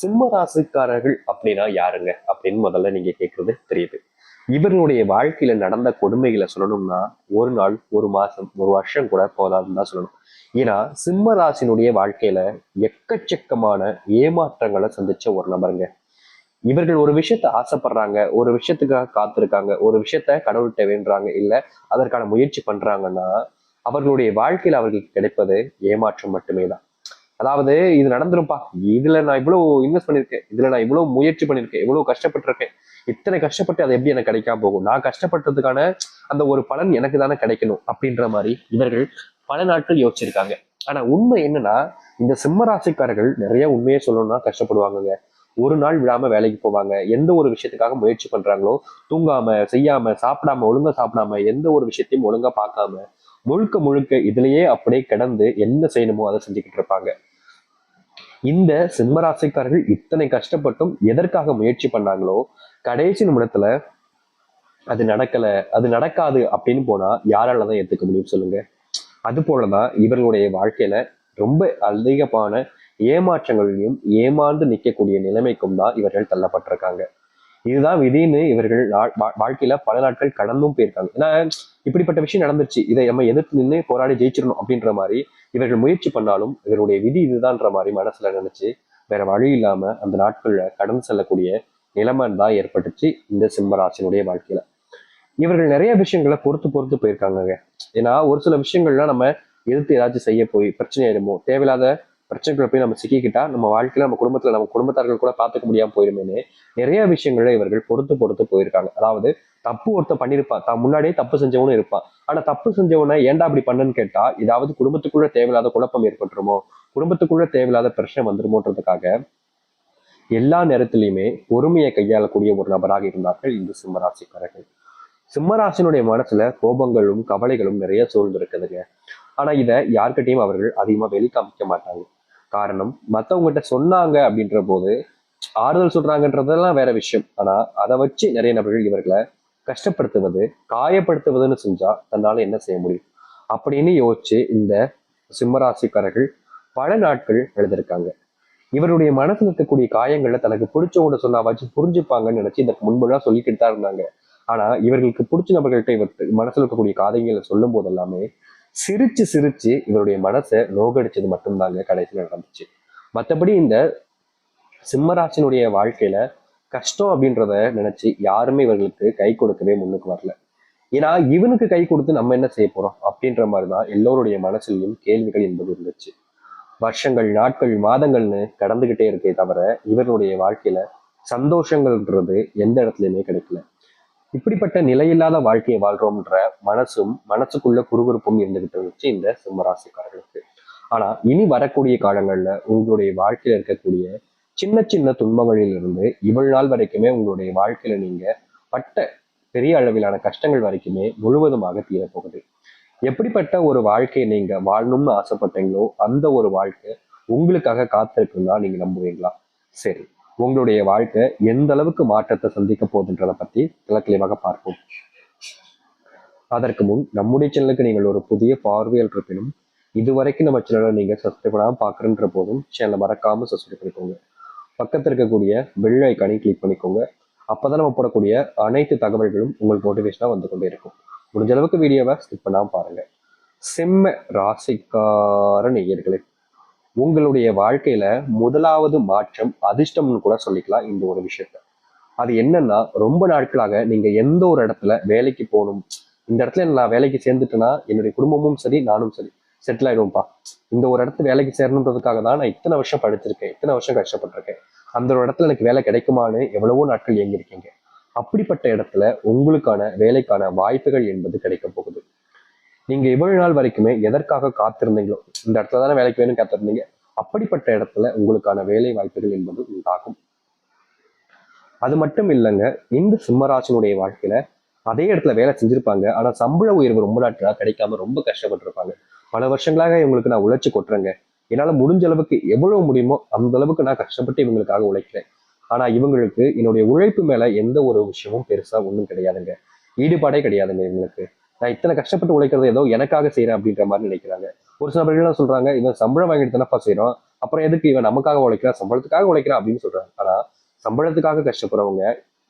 சிம்ம ராசிக்காரர்கள் அப்படின்னா யாருங்க? அப்படின்னு முதல்ல நீங்க கேட்கறது தெரியுது. இவர்களுடைய வாழ்க்கையில நடந்த கொடுமைகளை சொல்லணும்னா ஒரு நாள் ஒரு மாசம் ஒரு வருஷம் கூட போதாதுன்னு தான் சொல்லணும். ஏன்னா சிம்ம ராசினுடைய வாழ்க்கையில எக்கச்சக்கமான ஏமாற்றங்களை சந்திச்ச ஒரு நபருங்க. இவர்கள் ஒரு விஷயத்த ஆசைப்படுறாங்க ஒரு விஷயத்துக்காக காத்திருக்காங்க ஒரு விஷயத்த கடவுள்கிட்ட வேண்டுறாங்க இல்ல அதற்கான முயற்சி பண்றாங்கன்னா அவர்களுடைய வாழ்க்கையில் அவர்களுக்கு கிடைப்பது ஏமாற்றம் மட்டுமே தான் அதாவது இது நடந்துரும்பா. இதுல நான் இவ்வளவு இன்வெஸ்ட் பண்ணிருக்கேன். இதுல நான் இவ்வளவு முயற்சி பண்ணிருக்கேன். இவ்வளவு கஷ்டப்பட்டிருக்கேன். இத்தனை கஷ்டப்பட்டு அது எப்படி எனக்கு கிடைக்காம போகும்? நான் கஷ்டப்பட்டதுக்கான அந்த ஒரு பலன் எனக்கு தானே கிடைக்கணும் அப்படின்ற மாதிரி இவர்கள் பல நாட்கள் யோசிச்சிருக்காங்க. ஆனா உண்மை என்னன்னா இந்த சிம்ம ராசிக்காரர்கள் நிறைய உண்மையை சொல்லணும்னா கஷ்டப்படுவாங்கங்க. ஒரு நாள் விடாம வேலைக்கு போவாங்க. எந்த ஒரு விஷயத்துக்காக முயற்சி பண்றாங்களோ தூங்காம செய்யாம சாப்பிடாம ஒழுங்கா சாப்பிடாம எந்த ஒரு விஷயத்தையும் ஒழுங்கா பார்க்காம முழுக்க முழுக்க இதுலயே அப்படியே கிடந்து என்ன செய்யணுமோ அதை செஞ்சுக்கிட்டு இருப்பாங்க. இந்த சிம்மராசிக்காரர்கள் இத்தனை கஷ்டப்பட்டும் எதற்காக முயற்சி பண்ணாங்களோ கடைசி நிமிடத்துல அது நடக்கல அது நடக்காது அப்படின்னு போனா யாரால தான் ஏத்துக்க முடியும் சொல்லுங்க. அது போலதான் இவர்களுடைய வாழ்க்கையில ரொம்ப அதிகமான ஏமாற்றங்களையும் ஏமாந்து நிற்கக்கூடிய நிலைமைக்கும் தான் இவர்கள் தள்ளப்பட்டிருக்காங்க. இதுதான் விதின்னு இவர்கள் வாழ்க்கையில பல நாட்கள் கடந்தும் போயிருக்காங்க. ஏன்னா இப்படிப்பட்ட விஷயம் நடந்துருச்சு இதை நம்ம எதிர்த்து நின்று போராடி ஜெயிச்சிடணும் அப்படின்ற மாதிரி இவர்கள் முயற்சி பண்ணாலும் இவருடைய விதி இதுதான்ற மாதிரி மனசுல நினைச்சு வேற வழி இல்லாம அந்த நாட்கள்ல கடந்து செல்லக்கூடிய நிலைமை தான் ஏற்பட்டுச்சு இந்த சிம்மராசினுடைய வாழ்க்கையில. இவர்கள் நிறைய விஷயங்களை பொறுத்து பொறுத்து போயிருக்காங்க ஏன்னா ஒரு சில விஷயங்கள்லாம் நம்ம எதிர்த்து ஏதாச்சும் செய்ய போய் பிரச்சனை ஆயிடுமோ தேவையில்லாத பிரச்சனைகளை போய் நம்ம சிக்கிக்கிட்டா நம்ம வாழ்க்கையில நம்ம குடும்பத்துல நம்ம குடும்பத்தார்கள் கூட பார்த்துக்க முடியாம போயிருமேன்னு நிறைய விஷயங்களை இவர்கள் பொறுத்து பொறுத்து போயிருக்காங்க. அதாவது தப்பு ஒருத்தன் பண்ணியிருப்பான் தான் முன்னாடியே தப்பு செஞ்சவனும் இருப்பான் ஆனா தப்பு செஞ்சவனை ஏன்டா அப்படி பண்ணன்னு கேட்டா ஏதாவது குடும்பத்துக்குள்ள தேவையில்லாத குழப்பம் ஏற்பட்டுருமோ குடும்பத்துக்குள்ள தேவையில்லாத பிரச்சனை வந்துருமோன்றதுக்காக எல்லா நேரத்திலையுமே பொறுமையை கையாளக்கூடிய ஒரு நபராக இருந்தார்கள் இந்த சிம்மராசிக்காரர்கள் சிம்மராசினுடைய மனசுல கோபங்களும் கவலைகளும் நிறைய சூழ்ந்து இருக்குதுங்க ஆனா இதை யார்கிட்டயும் அவர்கள் அதிகமா வெளிக்காமிக்க மாட்டாங்க. காரணம். மற்றவங்ககிட்ட சொன்னாங்க அப்படின்ற போது ஆறுதல் சொல்றாங்கன்றதெல்லாம் வேற விஷயம். ஆனா அதை வச்சு நிறைய நபர்கள் இவர்களை கஷ்டப்படுத்துவது காயப்படுத்துவதுன்னு செஞ்சா தன்னால என்ன செய்ய முடியும்? அப்படின்னு யோசிச்சு இந்த சிம்மராசிக்காரர்கள் பல நாட்கள் எழுதியிருக்காங்க. இவருடைய மனசுல இருக்கக்கூடிய காயங்களை தனக்கு பிடிச்சவங்க சொன்னாவாச்சு புரிஞ்சுப்பாங்கன்னு நினைச்சு இதற்கு முன்பெல்லாம் சொல்லிக்கிட்டு தான் இருந்தாங்க. ஆனா இவர்களுக்கு பிடிச்ச நபர்கள்ட்ட இவர் மனசுல இருக்கக்கூடிய காதைகளை சொல்லும் போது எல்லாமே சிரிச்சு சிரிச்சு இவருடைய மனசை நோகடிச்சது மட்டும்தாங்க கடைசியில் நடந்துச்சு. மற்றபடி இந்த சிம்மராசினுடைய வாழ்க்கையில கஷ்டம் அப்படின்றத நினைச்சு யாருமே இவர்களுக்கு கை கொடுக்கவே முன்னுக்கு வரல. ஏன்னா இவனுக்கு கை கொடுத்து நம்ம என்ன செய்ய போறோம்? அப்படின்ற மாதிரிதான் எல்லோருடைய மனசுலையும் கேள்விகள் என்பது இருந்துச்சு. வருஷங்கள் நாட்கள் மாதங்கள்னு கடந்துகிட்டே இருக்கே தவிர இவர்களுடைய வாழ்க்கையில சந்தோஷங்கள்ன்றது எந்த இடத்துலையுமே கிடைக்கல. இப்படிப்பட்ட நிலையில்லாத வாழ்க்கையை வாழ்றோம்ன்ற மனசும் மனசுக்குள்ள குறுகுறுப்பும் இருந்துகிட்டு இருந்துச்சு இந்த சிம்மராசிக்காரர்களுக்கு. ஆனா இனி வரக்கூடிய காலங்கள்ல உங்களுடைய வாழ்க்கையில இருக்கக்கூடிய சின்ன சின்ன துன்பங்களிலிருந்து இவ்வளவு நாள் வரைக்குமே உங்களுடைய வாழ்க்கையில நீங்க பட்ட பெரிய அளவிலான கஷ்டங்கள் வரைக்குமே முழுவதுமாக தீரப்போகுது. எப்படிப்பட்ட ஒரு வாழ்க்கையை நீங்க வாழணும்னு ஆசைப்பட்டீங்களோ அந்த ஒரு வாழ்க்கை உங்களுக்காக காத்திருக்குன்னா நீங்க நம்புவீங்களா? சரி உங்களுடைய வாழ்க்கை எந்த அளவுக்கு மாற்றத்தை சந்திக்க போகுதுன்றதை பத்தி தெளிவாக பார்ப்போம். அதற்கு முன் நம்முடைய சேனலுக்கு நீங்கள் ஒரு புதிய பார்வையில் இருப்பினும் இதுவரைக்கும் நம்ம சேனலை நீங்கள் சப்ஸ்கிரைப் பண்ணாம போதும் சேனலை மறக்காமல் சப்ஸ்கிரைப் பண்ணிக்கோங்க. பக்கத்தில் இருக்கக்கூடிய பெல் ஐக்கானையும் கிளிக் பண்ணிக்கோங்க. அப்பதான் நம்ம போடக்கூடிய அனைத்து தகவல்களும் உங்களுக்கு மோட்டிவேஷனாக வந்து கொண்டே இருக்கும். முடிஞ்ச அளவுக்கு வீடியோவை ஸ்கிப் பண்ணாமல் பாருங்கள் சிம்ம ராசிக்கார நேயர்களே. உங்களுடைய வாழ்க்கையில முதலாவது மாற்றம் அதிர்ஷ்டம்னு கூட சொல்லிக்கலாம் இந்த ஒரு விஷயத்த. அது என்னன்னா ரொம்ப நாட்களாக நீங்க எந்த ஒரு இடத்துல வேலைக்கு போகணும் இந்த இடத்துல நான் வேலைக்கு சேர்ந்துட்டேன்னா என்னுடைய குடும்பமும் சரி நானும் சரி செட்டில் ஆயிடுவோம்ப்பா. இந்த ஒரு இடத்துல வேலைக்கு சேரணுன்றதுக்காக தான் நான் இத்தனை வருஷம் படிச்சிருக்கேன் இத்தனை வருஷம் கஷ்டப்பட்டிருக்கேன். அந்த ஒரு இடத்துல எனக்கு வேலை கிடைக்குமான்னு எவ்வளவோ நாட்கள் இயங்கியிருக்கீங்க அப்படிப்பட்ட இடத்துல உங்களுக்கான வேலைக்கான வாய்ப்புகள் என்பது கிடைக்க போகுது. நீங்க இவ்வளவு நாள் வரைக்குமே எதற்காக காத்திருந்தீங்களோ இந்த இடத்துல தானே வேலைக்கு வேணும் காத்திருந்தீங்க அப்படிப்பட்ட இடத்துல உங்களுக்கான வேலை வாய்ப்புகள் என்பது உண்டாகும். அது மட்டும் இல்லைங்க இந்த சிம்மராசனுடைய வாழ்க்கையில அதே இடத்துல வேலை செஞ்சிருப்பாங்க. ஆனா சம்பள உயர்வு ரொம்ப நாட்களா கிடைக்காம ரொம்ப கஷ்டப்பட்டிருப்பாங்க. பல வருஷங்களாக இவங்களுக்கு நான் உழைச்சி கொட்டுறேங்க. என்னால முடிஞ்ச அளவுக்கு எவ்வளவு முடியுமோ அந்த அளவுக்கு நான் கஷ்டப்பட்டு இவங்களுக்காக உழைக்கிறேன். ஆனா இவங்களுக்கு என்னுடைய உழைப்பு மேல எந்த ஒரு விஷயமும் பெருசா ஒன்றும் கிடையாதுங்க. ஈடுபாடே கிடையாதுங்க இவங்களுக்கு. நான் இத்தனை கஷ்டப்பட்டு உழைக்கிறது ஏதோ எனக்காக செய்யறேன் அப்படின்ற மாதிரி நினைக்கிறாங்க. ஒரு சில பேர்கள்லாம் சொல்றாங்க இவன் சம்பளம் வாங்கிட்டு தானப்பா செய்யறோம் அப்புறம் எதுக்கு இவன் நமக்காக உழைக்கிறான்? சம்பளத்துக்காக உழைக்கிறான் அப்படின்னு சொல்றாங்க. ஆனா சம்பளத்துக்காக கஷ்டப்படுறவங்க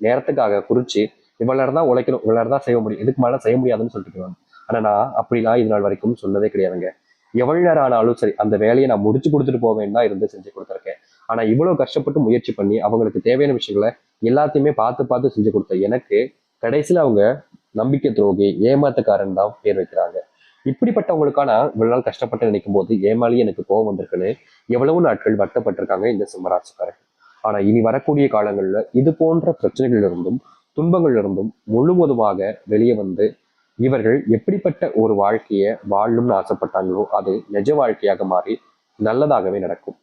நேரத்துக்காக குறிச்சு இவ்வளவு நேரம் தான் உழைக்கணும் இவ்வளவு நேரம் தான் செய்ய முடியும் இதுக்கு மேல செய்ய முடியாதுன்னு சொல்லிட்டு போயிடுவாங்க. ஆனா நான் அப்படிலாம் இது நாள் வரைக்கும் சொன்னதே கிடையாதுங்க. எவ்வளவு நேரம் ஆனாலும் சரி அந்த வேலையை நான் முடிச்சு கொடுத்துட்டு போவேன் தான் இருந்து செஞ்சு கொடுத்துருக்கேன். ஆனா இவ்வளவு கஷ்டப்பட்டு முயற்சி பண்ணி அவங்களுக்கு தேவையான விஷயங்களை எல்லாத்தையுமே பார்த்து பார்த்து செஞ்சு கொடுத்த எனக்கு கடைசியில அவங்க நம்பிக்கை துரோகி ஏமாத்துக்காரன் தான் பேர் வைக்கிறாங்க. இப்படிப்பட்டவங்களுக்கான இவ்வளவு நாள் கஷ்டப்பட்டு நினைக்கும் போது ஏமாளி எனக்கு கோவம் வந்திருக்குன்னு எவ்வளவு நாட்கள் வருத்தப்பட்டிருக்காங்க இந்த சிம்மராசிக்காரர்கள். ஆனா இனி வரக்கூடிய காலங்கள்ல இது போன்ற பிரச்சனைகளிலிருந்தும் துன்பங்களிலிருந்தும் முழுவதுமாக வெளியே வந்து இவர்கள் எப்படிப்பட்ட ஒரு வாழ்க்கையை வாழணும்னு ஆசைப்பட்டாங்களோ அது நிஜ வாழ்க்கையாக மாறி நல்லதாகவே நடக்கும்.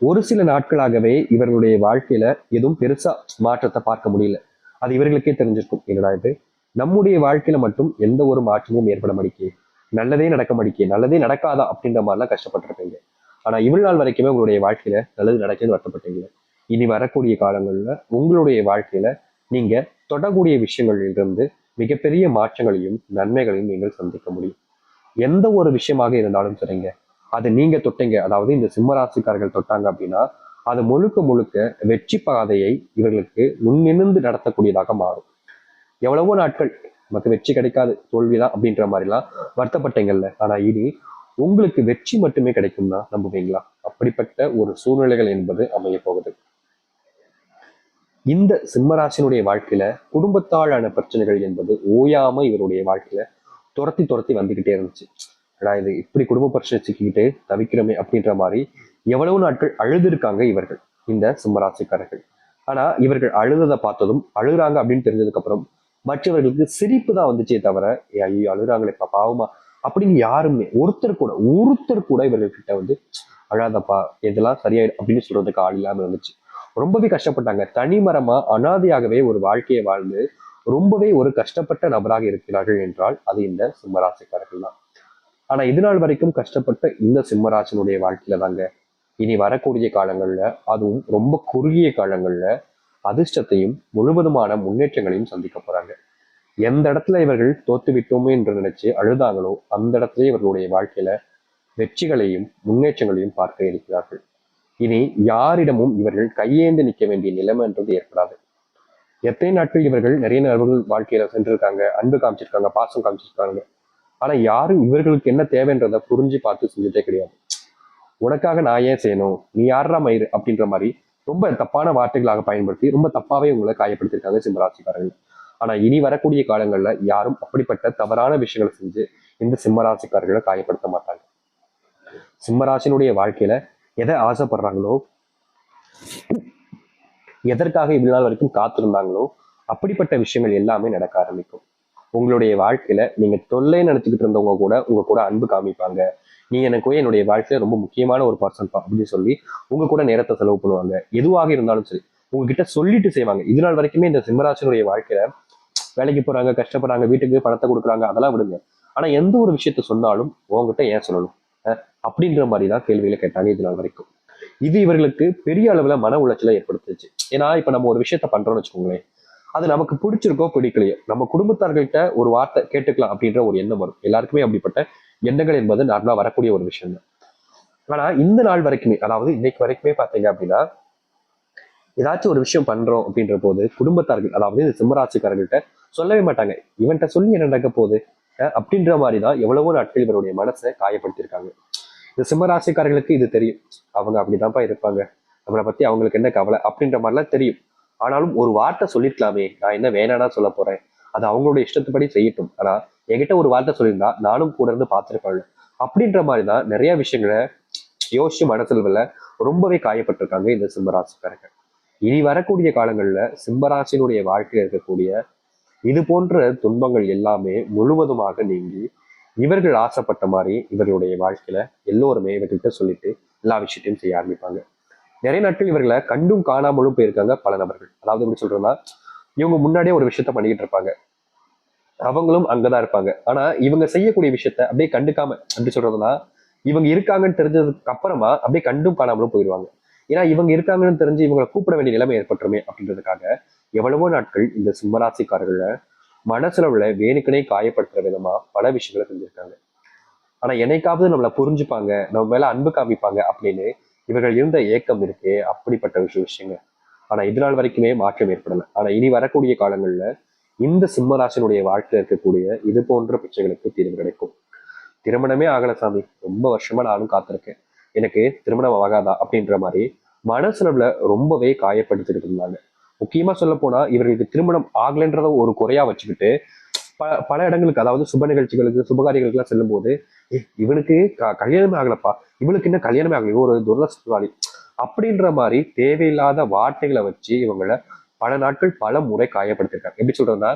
ஒரு சில நாட்களாகவே இவர்களுடைய வாழ்க்கையில எதுவும் பெருசா மாற்றத்தை பார்க்க முடியல. அது இவர்களுக்கே தெரிஞ்சிருக்கும். என்னடா இது? நம்முடைய வாழ்க்கையில மட்டும் எந்த ஒரு மாற்றமும் ஏற்பட மாட்டேங்குது. நல்லதே நடக்க மாட்டேங்குது. நல்லதே நடக்காதா அப்படின்ற மாதிரிலாம் கஷ்டப்பட்டிருப்பீங்க. ஆனா இவ்வளவு நாள் வரைக்குமே உங்களுடைய வாழ்க்கையில நல்லது நடக்கிறது வருத்தப்பட்டீங்க இனி வரக்கூடிய காலங்கள்ல உங்களுடைய வாழ்க்கையில நீங்க தொடக்கூடிய விஷயங்களிலிருந்து மிகப்பெரிய மாற்றங்களையும் நன்மைகளையும் நீங்கள் சந்திக்க முடியும். எந்த ஒரு விஷயமாக இருந்தாலும் சரிங்க. அது நீங்க தொட்டீங்க. அதாவது இந்த சிம்மராசிக்காரர்கள் தொட்டாங்க அப்படின்னா அது முழுக்க முழுக்க வெற்றி பாதையை இவர்களுக்கு முன்னிருந்து நடத்தக்கூடியதாக மாறும். எவ்வளவோ நாட்கள் நமக்கு வெற்றி கிடைக்காது தோல்விதான் அப்படின்ற மாதிரிலாம் வருத்தப்பட்டீங்கல்ல. ஆனா இனி உங்களுக்கு வெற்றி மட்டுமே கிடைக்கும்னா நம்புவீங்களா? அப்படிப்பட்ட ஒரு சூழ்நிலைகள் என்பது அமைய போகுது. இந்த சிம்மராசினுடைய வாழ்க்கையில குடும்பத்தாலான பிரச்சனைகள் என்பது ஓயாம இவருடைய வாழ்க்கையில துரத்தி துரத்தி வந்துகிட்டே இருந்துச்சு. ஏடா இது இப்படி குடும்ப பிரச்சனை சிக்கிக்கிட்டு தவிக்கிறோமே அப்படின்ற மாதிரி எவ்வளவு நாட்கள் அழுதுருக்காங்க இவர்கள் இந்த சிம்மராசிக்காரர்கள். ஆனா இவர்கள் அழுததை பார்த்ததும் அழுகுறாங்க அப்படின்னு தெரிஞ்சதுக்கு அப்புறம் மற்றவர்களுக்கு சிரிப்பு தான் வந்துச்சே தவிர ஐயோ அழுகுறாங்களே பா, பாவமா? அப்படின்னு யாருமே ஒருத்தர் கூட ஒருத்தர் கூட இவர்கள் கிட்ட வந்து அழாதப்பா இதெல்லாம் சரியாயிடும் அப்படின்னு சொல்றதுக்கு ஆள் இல்லாம இருந்துச்சு ரொம்பவே கஷ்டப்பட்டாங்க. தனிமரமா அனாதையாகவே ஒரு வாழ்க்கையை வாழ்ந்து ரொம்பவே ஒரு கஷ்டப்பட்ட நபராக இருக்கிறார்கள் என்றால் அது இந்த சிம்மராசிக்காரர்கள் தான். ஆனா இது நாள் வரைக்கும் கஷ்டப்பட்ட இந்த சிம்மராசனுடைய வாழ்க்கையில தாங்க இனி வரக்கூடிய காலங்கள்ல அதுவும் ரொம்ப குறுகிய காலங்கள்ல அதிர்ஷ்டத்தையும் முழுவதுமான முன்னேற்றங்களையும் சந்திக்க போறாங்க. எந்த இடத்துல இவர்கள் தோத்து விட்டோமே என்று நினைச்சு அழுதாங்களோ அந்த இடத்துல இவர்களுடைய வாழ்க்கையில வெற்றிகளையும் முன்னேற்றங்களையும் பார்க்க இருக்கிறார்கள். இனி யாரிடமும் இவர்கள் கையேந்து நிற்க வேண்டிய நிலைமை என்றது ஏற்படாது. எத்தனை நாட்கள் இவர்கள் நிறைய நபர்கள் வாழ்க்கையில சென்றிருக்காங்க அன்பு காமிச்சிருக்காங்க பாசம் காமிச்சிருக்காங்க. ஆனா யாரும் இவர்களுக்கு என்ன தேவைன்றதை புரிஞ்சு பார்த்து செஞ்சதே கிடையாது. உனக்காக நான் ஏன் செய்யணும்? நீ யாரா மயிறு? அப்படின்ற மாதிரி ரொம்ப தப்பான வார்த்தைகளாக பயன்படுத்தி ரொம்ப தப்பாவே உங்களை காயப்படுத்திருக்காங்க சிம்மராசிக்காரர்கள். ஆனா இனி வரக்கூடிய காலங்கள்ல யாரும் அப்படிப்பட்ட தவறான விஷயங்களை செஞ்சு இந்த சிம்மராசிக்காரர்களை காயப்படுத்த மாட்டாங்க. சிம்மராசினுடைய வாழ்க்கையில எதை ஆசைப்படுறாங்களோ எதற்காக இவ்வளவு நாள் வரைக்கும் காத்திருந்தாங்களோ அப்படிப்பட்ட விஷயங்கள் எல்லாமே நடக்க ஆரம்பிக்கும். உங்களுடைய வாழ்க்கையில நீங்க தொல்லை நினைச்சுக்கிட்டு இருந்தவங்க கூட உங்க கூட அன்பு காமிப்பாங்க. நீ எனக்கு என்னுடைய வாழ்க்கையில ரொம்ப முக்கியமான ஒரு பர்சன் அப்படின்னு சொல்லி உங்க கூட நேரத்தை செலவு பண்ணுவாங்க. எதுவாக இருந்தாலும் சரி உங்ககிட்ட சொல்லிட்டு செய்வாங்க. இது நாள் வரைக்குமே இந்த சிம்மராசனுடைய வாழ்க்கையில வேலைக்கு போறாங்க கஷ்டப்படுறாங்க வீட்டுக்கு பணத்தை கொடுக்குறாங்க அதெல்லாம் விடுங்க. ஆனா எந்த ஒரு விஷயத்த சொன்னாலும் உங்ககிட்ட ஏன் சொல்லணும்? அஹ் அப்படின்ற மாதிரி தான் கேள்விகளை கேட்டாங்க இது நாள் வரைக்கும். இது இவர்களுக்கு பெரிய அளவுல மன உளைச்சலை ஏற்படுத்துச்சு. ஏன்னா இப்ப நம்ம ஒரு விஷயத்த பண்றோம்னு வச்சுக்கோங்களேன் அது நமக்கு பிடிச்சிருக்கோ பிடிக்கலையோ நம்ம குடும்பத்தார்கள்ட்ட ஒரு வார்த்தை கேட்டுக்கலாம் அப்படின்ற ஒரு எண்ணம் வரும். எல்லாருக்குமே அப்படிப்பட்ட எண்ணங்கள் என்பது நார்மலாக வரக்கூடிய ஒரு விஷயம் தான் ஆனால் இந்த நாள் வரைக்குமே அதாவது இன்னைக்கு வரைக்குமே பார்த்தீங்க அப்படின்னா ஏதாச்சும் ஒரு விஷயம் பண்றோம் அப்படின்ற போது குடும்பத்தார்கள் அதாவது இந்த சிம்மராட்சிக்காரர்கள்ட்ட சொல்லவே மாட்டாங்க. இவன்கிட்ட சொல்லி என்ன நடக்க போகுது? அப்படின்ற மாதிரி தான் எவ்வளவோ நாட்கள் இவருடைய மனசை காயப்படுத்தியிருக்காங்க. இந்த சிம்மராசிக்காரர்களுக்கு இது தெரியும். அவங்க அப்படிதான்ப்பா இருப்பாங்க. நம்மளை பத்தி அவங்களுக்கு என்ன கவலை அப்படின்ற மாதிரிலாம் தெரியும். ஆனாலும் ஒரு வார்த்தை சொல்லிருக்கலாமே. நான் என்ன வேணானா சொல்ல போறேன். அது அவங்களுடைய இஷ்டத்துப்படி செய்யட்டும். ஆனா என்கிட்ட ஒரு வார்த்தை சொல்லியிருந்தா நானும் கூட இருந்து பார்த்துருப்பேன். அப்படின்ற மாதிரி தான் நிறைய விஷயங்களை யோசிச்சு மனசுல ரொம்பவே காயப்பட்டிருக்காங்க இந்த சிம்மராசிக்காரர்கள் இனி வரக்கூடிய காலங்களில் சிம்மராசினுடைய வாழ்க்கையில் இருக்கக்கூடிய இது போன்ற துன்பங்கள் எல்லாமே முழுவதுமாக நீங்கி இவர்கள் ஆசைப்பட்ட மாதிரி இவர்களுடைய வாழ்க்கையில எல்லோருமே இவர்கிட்ட சொல்லிட்டு எல்லா விஷயத்தையும் செய்ய ஆரம்பிப்பாங்க. நிறைய நாட்கள் இவர்களை கண்டும் காணாமலும் போயிருக்காங்க பல நபர்கள். அதாவது எப்படி சொல்றேன்னா இவங்க முன்னாடியே ஒரு விஷயத்த பண்ணிக்கிட்டு இருப்பாங்க. அவங்களும் அங்கதான் இருப்பாங்க. ஆனா இவங்க செய்யக்கூடிய விஷயத்த அப்படியே கண்டுக்காம அப்படி சொல்றதுன்னா இவங்க இருக்காங்கன்னு தெரிஞ்சதுக்கு அப்புறமா அப்படியே கண்டும் காணாமலும் போயிடுவாங்க. ஏன்னா இவங்க இருக்காங்கன்னு தெரிஞ்சு இவங்களை கூப்பிட வேண்டிய நிலைமை ஏற்பட்டுருமே அப்படின்றதுக்காக எவ்வளவோ நாட்கள் இந்த சிம்மராசிக்காரர்கள மனசுல உள்ள வேணுக்கனே காயப்படுத்துற விதமா பல விஷயங்களை செஞ்சிருக்காங்க. ஆனா என்னைக்காவது நம்மளை புரிஞ்சுப்பாங்க நம்ம மேல அன்பு காமிப்பாங்க அப்படின்னு இவர்கள் இருந்த ஏக்கம் இருக்கே அப்படிப்பட்ட விஷய விஷயங்க ஆனா இது நாள் வரைக்குமே மாற்றம் ஏற்படலை. ஆனா இனி வரக்கூடிய காலங்கள்ல இந்த சிம்மராசினுடைய வாழ்க்கையில் இருக்கக்கூடிய இது போன்ற பிரச்சனைகளுக்கு தீர்வு கிடைக்கும். திருமணமே ஆகல சாமி. ரொம்ப வருஷமா நானும் காத்திருக்கேன். எனக்கு திருமணம் ஆகாதா அப்படின்ற மாதிரி மனசுல ரொம்பவே காயப்படுத்திட்டு இருந்தாங்க. முக்கியமா சொல்ல போனா இவர்களுக்கு திருமணம் ஆகலைன்றத ஒரு குறையா வச்சுக்கிட்டு ப பல இடங்களுக்கு அதாவது சுப நிகழ்ச்சிகளுக்கு சுபகாரியங்களுக்கு எல்லாம் செல்லும் போது இவனுக்கு க- கல்யாணமே ஆகலப்பா. இவனுக்கு என்ன கல்யாணமே ஆகல. இவ ஒரு துரதஷ்டவாளி அப்படின்ற மாதிரி தேவையில்லாத வார்த்தைகளை வச்சு இவங்களை பல நாட்கள் பல முறை காயப்படுத்திருக்காங்க. எப்படி சொல்றதுன்னா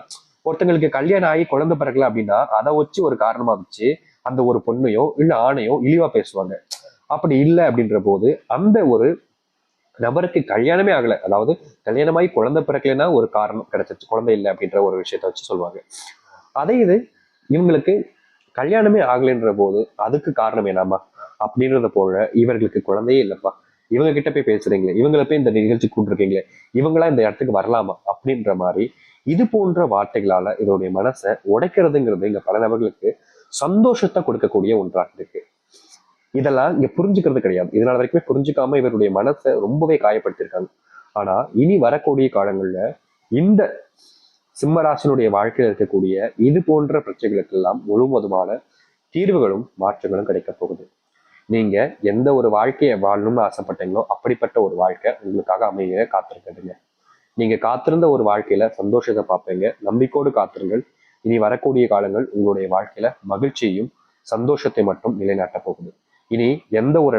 ஒருத்தங்களுக்கு கல்யாணம் ஆகி குழந்தை பிறக்கல அப்படின்னா அதை வச்சு ஒரு காரணமா வச்சு அந்த ஒரு பொண்ணையோ இல்ல ஆணையோ இழிவா பேசுவாங்க. அப்படி இல்லை அப்படின்ற போது அந்த ஒரு நபருக்கு கல்யாணமே ஆகல. அதாவது கல்யாணமாகி குழந்தை பிறக்கலைன்னா ஒரு காரணம் கிடைச்சிருச்சு. குழந்தை இல்லை அப்படின்ற ஒரு விஷயத்த வச்சு சொல்லுவாங்க. அதே இது இவங்களுக்கு கல்யாணமே ஆகலைன்ற போது அதுக்கு காரணம் என்னம்மா? அப்படின்றத போல இவர்களுக்கு குழந்தையே இல்லைப்பா. இவங்க கிட்ட போய் பேசுறீங்களே இவங்கள போய் இந்த நிகழ்ச்சி கூட்டிருக்கீங்களே இவங்களா இந்த இடத்துக்கு வரலாமா அப்படின்ற மாதிரி இது போன்ற வார்த்தைகளால இதனுடைய மனசை உடைக்கிறதுங்கிறது இங்க பல நபர்களுக்கு சந்தோஷத்தை கொடுக்கக்கூடிய ஒன்றாக இருக்கு. இதெல்லாம் இங்க புரிஞ்சுக்கிறது கிடையாது. இதனால வரைக்குமே புரிஞ்சுக்காம இவருடைய மனசை ரொம்பவே காயப்படுத்திருக்காங்க ஆனா இனி வரக்கூடிய காலங்கள்ல இந்த சிம்மராசனுடைய வாழ்க்கையில் இருக்கக்கூடிய இது போன்ற பிரச்சனைகளுக்கெல்லாம் முழுவதுமான தீர்வுகளும் மாற்றங்களும் கிடைக்க போகுது. நீங்க எந்த ஒரு வாழ்க்கையை வாழணும்னு ஆசைப்பட்டீங்களோ அப்படிப்பட்ட ஒரு வாழ்க்கை உங்களுக்காக அமைய காத்திருக்குதுங்க. நீங்க காத்திருந்த ஒரு வாழ்க்கையில சந்தோஷத்தை பார்ப்பீங்க. நம்பிக்கோடு காத்திருங்கள். இனி வரக்கூடிய காலங்கள் உங்களுடைய வாழ்க்கையில மகிழ்ச்சியையும் சந்தோஷத்தை மட்டும் நிலைநாட்ட போகுது. இனி எந்த ஒரு